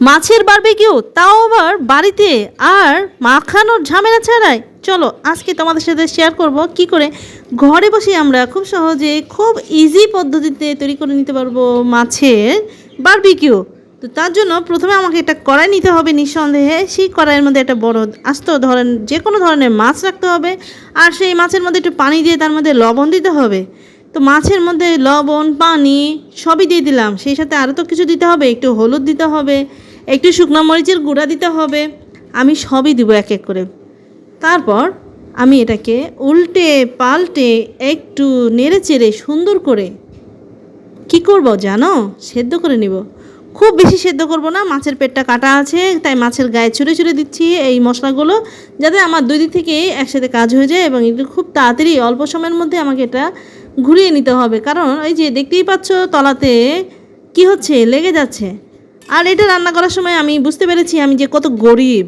মাছের বারবিকিউ তাও আবার বাড়িতে আর মাখানোর ঝামেলা ছাড়াই। চলো, আজকে তোমাদের সাথে শেয়ার করব কি করে ঘরে বসে আমরা খুব সহজে, খুব ইজি পদ্ধতিতে তৈরি করে নিতে পারব মাছের বারবিকিউ তো তার জন্য প্রথমে আমাকে একটা কড়াই নিতে হবে নিঃসন্দেহে। সেই কড়াইয়ের মধ্যে একটা বড় আস্ত ধরেন যে কোনো ধরনের মাছ রাখতে হবে। আর সেই মাছের মধ্যে একটু পানি দিয়ে তার মধ্যে লবণ দিতে হবে। তো মাছের মধ্যে লবণ, পানি সবই দিয়ে দিলাম। সেই সাথে আরও তো কিছু দিতে হবে, একটু হলুদ দিতে হবে। একটু শুকনো মরিচের গুঁড়া দিতে হবে। আমি সবই দিব এক এক করে। তারপর আমি এটাকে উল্টে পাল্টে একটু নেড়ে চেড়ে সুন্দর করে কি করব জানো? সেদ্ধ করে নিব। খুব বেশি সেদ্ধ করব না, মাছের পেটটা কাটা আছে, তাই মাছের গায়ে ছুঁড়ে ছুঁড়ে দিচ্ছি এই মশলাগুলো, যাতে আমার দুই দিক থেকে একসাথে কাজ হয়ে যায় এবং একটু খুব তাড়াতাড়ি অল্প সময়ের মধ্যে আমাকে এটা ঘুরিয়ে নিতে হবে। কারণ ওই যে দেখতেই পাচ্ছ তলাতে কি হচ্ছে, লেগে যাচ্ছে। আর এটা রান্না করার সময় আমি বুঝতে পেরেছি আমি যে কত গরিব।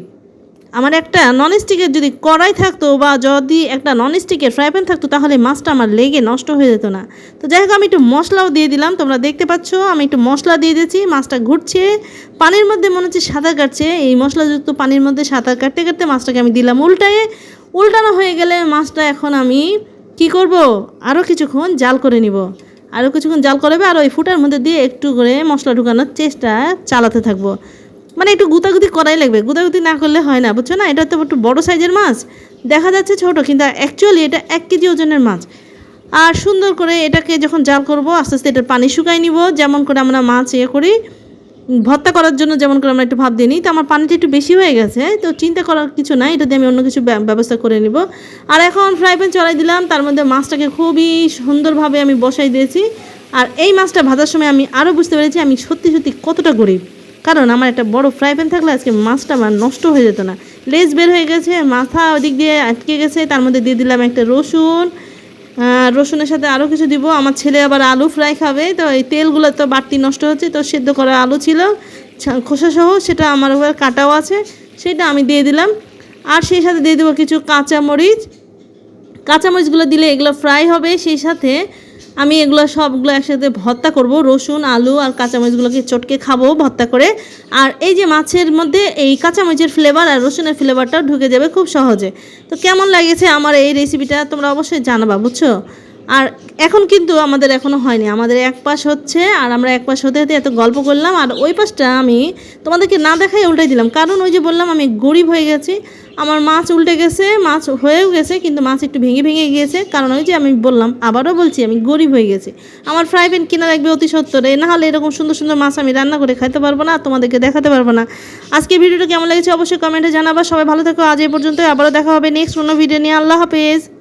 আমার একটা ননস্টিকের যদি কড়াই থাকতো বা যদি একটা ননস্টিকের ফ্রাই প্যান থাকতো, তাহলে মাছটা আমার লেগে নষ্ট হয়ে যেত না। তো যাই হোক, আমি একটু মশলাও দিয়ে দিলাম। তোমরা দেখতে পাচ্ছ, আমি একটু মশলা দিয়ে দিয়েছি, মাছটা ঘুরছে। পানির মধ্যে মনে হচ্ছে সাঁতার কাটছে। এই মশলাযুক্ত পানির মধ্যে সাঁতার কাটতে কাটতে মাছটাকে আমি দিলাম উল্টায়ে। উল্টানো হয়ে গেলে মাছটা এখন আমি কি করব? আরও কিছুক্ষণ জাল করে নিব। আরও কিছুক্ষণ জাল করবে আর ওই ফুটার মধ্যে দিয়ে একটু করে মশলা ঢুকানোর চেষ্টা চালাতে থাকব। মানে একটু গুতাগুতি করাই লাগবে। গুতাগুতি না করলে হয় না, বুঝছ না? এটা তো একটু বড়ো সাইজের মাছ। দেখা যাচ্ছে ছোট, কিন্তু অ্যাকচুয়ালি এটা এক কেজি ওজনের মাছ। আর সুন্দর করে এটাকে যখন জাল করব, আস্তে আস্তে এটার পানি শুকাই নিব। যেমন করে আমরা মাছ ইয়ে করি ভর্তা করার জন্য যেমন করে আমরা একটু ভাব দিই নিই, তো আমার পানিটা একটু বেশি হয়ে গেছে, তো চিন্তা করার কিছু নাই এটা দিয়ে আমি অন্য কিছু ব্যবস্থা করে নিব। আর এখন ফ্রাই প্যান চড়াই দিলাম, তার মধ্যে মাছটাকে খুবই সুন্দরভাবে আমি বসাই দিয়েছি। আর এই মাছটা ভাজার সময় আমি আরও বুঝতে পেরেছি আমি সত্যি সত্যি কতটা গরিব। কারণ আমার একটা বড় ফ্রাই প্যান থাকলে আজকে মাছটা আমার নষ্ট হয়ে যেত না। লেজ বের হয়ে গেছে, মাথা ওদিক দিয়ে আটকে গেছে, তার মধ্যে দিয়ে দিলাম একটা রসুন রসুনের সাথে আরও কিছু দিব। আমার ছেলে আবার আলু ফ্রাই খাবে, তো এই তেলগুলো তো বাড়তি নষ্ট হচ্ছে, তো সেদ্ধ করা আলু ছিল খোসা খোসাসহ সেটা আমার উপর কাটাও আছে, সেটা আমি দিয়ে দিলাম। আর সেই সাথে দিয়ে দেবো কিছু কাঁচামরিচ। কাঁচামরিচগুলো দিলে এগুলো ফ্রাই হবে, সেই সাথে আমি এগুলো সবগুলো একসাথে ভর্তা করব। রসুন, আলু আর কাঁচামরিচগুলোকে চটকে খাব ভর্তা করে। আর এই যে মাছের মধ্যে এই কাঁচামরিচের ফ্লেভার আর রসুনের ফ্লেভারটাও ঢুকে যাবে খুব সহজে। তো কেমন লাগেছে আমার এই রেসিপিটা তোমরা অবশ্যই জানাবা, বুঝছ? আর এখন কিন্তু আমাদের এখনও হয়নি। আমাদের এক পাশ হচ্ছে আর আমরা এক পাশ হতে হতে এত গল্প করলাম আর ওই পাশটা আমি তোমাদেরকে না দেখাই উল্টাই দিলাম। কারণ ওই যে বললাম আমি গরিব হয়ে গেছি, আমার মাছ উল্টে গেছে, মাছ হয়েও গেছে, কিন্তু মাছ একটু ভেঙে ভেঙে গিয়েছে। কারণ ওই যে আমি বললাম, আবারও বলছি, আমি গরিব হয়ে গেছি। আমার ফ্রাই প্যান কিনা লাগবে অতি সত্তরে, না হলে এরকম সুন্দর সুন্দর মাছ আমি রান্না করে খাইতে পারব না, তোমাদেরকে দেখাতে পারব না। আজকে ভিডিওটা কেমন লেগেছে অবশ্যই কমেন্টে জানাবা। সবাই ভালো থাকো, আজ এই পর্যন্ত আবারও দেখা হবে নেক্সট অন্য ভিডিও নিয়ে। আল্লাহ হাফেজ।